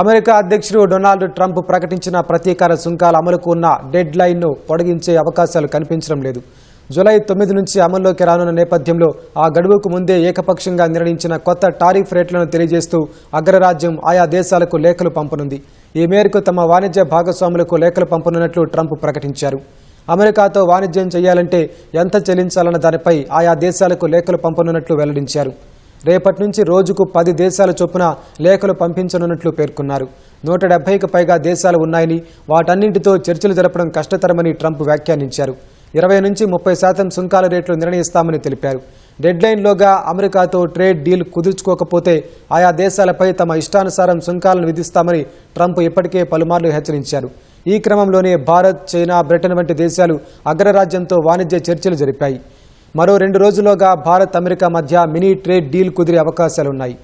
America అధ్యక్షుడు Donald Trump ప్రకటించిన ప్రతీకార సుంకాల అమలుకు ఉన్న డెడ్ లైన్ను పొడిగించే అవకాశాలు కనిపించడం లేదు. జూలై తొమ్మిది నుంచి అమల్లోకి రానున్న నేపథ్యంలో ఆ గడువుకు ముందే ఏకపక్షంగా నిర్ణయించిన కొత్త టారిఫ్ రేట్లను తెలియజేస్తూ అగ్రరాజ్యం ఆయా దేశాలకు లేఖలు పంపనుంది. ఈ మేరకు తమ వాణిజ్య భాగస్వాములకు లేఖలు పంపనున్నట్లు ట్రంప్ ప్రకటించారు. అమెరికాతో వాణిజ్యం చేయాలంటే ఎంత చెల్లించాలన్న దానిపై ఆయా దేశాలకు లేఖలు పంపనున్నట్లు వెల్లడించారు. రేపటి నుంచి రోజుకు పది దేశాల చొప్పున లేఖలు పంపించనున్నట్లు పేర్కొన్నారు. నూట డెబ్బైకి పైగా దేశాలు ఉన్నాయని వాటన్నింటితో చర్చలు జరపడం కష్టతరమని ట్రంప్ వ్యాఖ్యానించారు. ఇరవై నుంచి ముప్పై శాతం సుంకాల రేట్లు నిర్ణయిస్తామని తెలిపారు. డెడ్లైన్లోగా అమెరికాతో ట్రేడ్ డీల్ కుదుర్చుకోకపోతే ఆయా దేశాలపై తమ ఇష్టానుసారం సుంకాలను విధిస్తామని ట్రంప్ ఇప్పటికే పలుమార్లు హెచ్చరించారు. ఈ క్రమంలోనే భారత్ చైనా బ్రిటన్ వంటి దేశాలు అగ్రరాజ్యంతో వాణిజ్య చర్చలు జరిపాయి. మరో రెండు రోజుల్లోగా భారత్ అమెరికా మధ్య మినీ ట్రేడ్ డీల్ కుదిరే అవకాశాలున్నాయి.